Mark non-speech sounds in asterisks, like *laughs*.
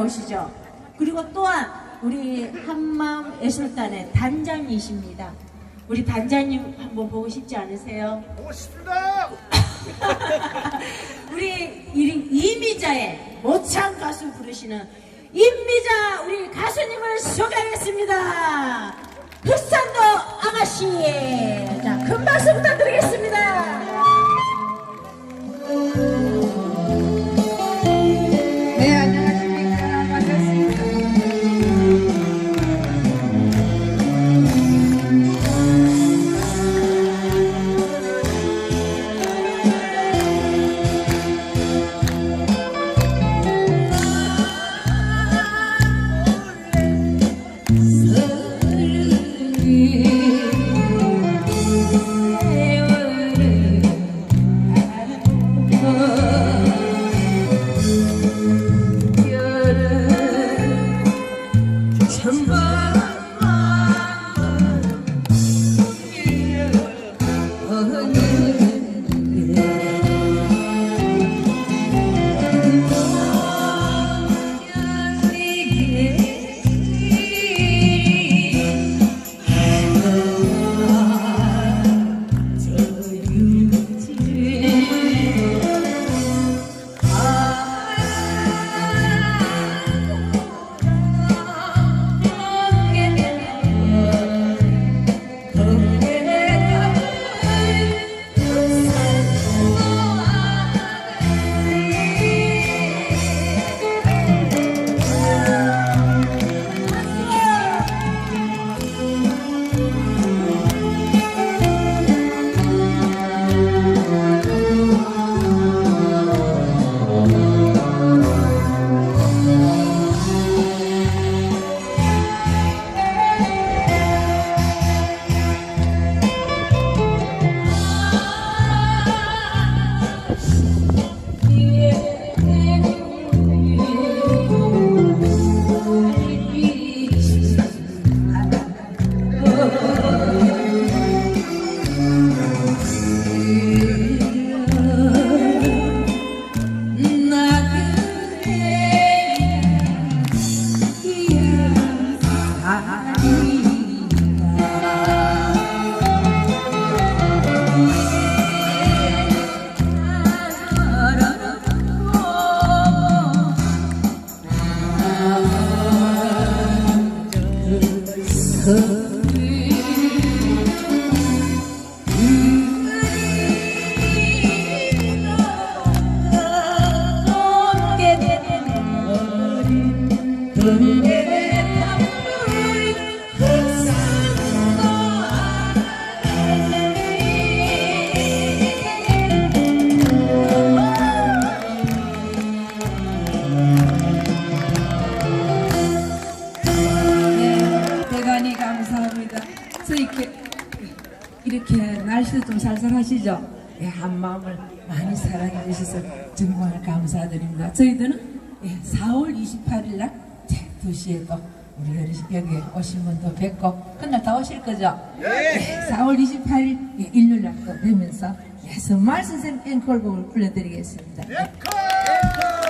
오시죠. 그리고 또한 우리 한마음 예술단의 단장이십니다. 우리 단장님 한번 보고 싶지 않으세요? 보고 싶습니다. *laughs* 우리 이- 이미자의 모창 가수 부르시는 임미자 우리 가수님을 소개하겠습니다. 흑산도 아가씨. 자, 큰 박수 부탁드리겠습니다. 네, 날씨도 좀 살살하시죠? 예, 한 마음을 많이 사랑해 주셔서 정말 감사드립니다. 저희들은 예, 4월 28일 날 2시에 또 우리 여기 오신 분도 뵙고 그날 다 오실 거죠? 예. 4월 28일 예, 일요일 날또 뵈면서 예수말 선생님 앵콜곡을 불러드리겠습니다. 앵콜!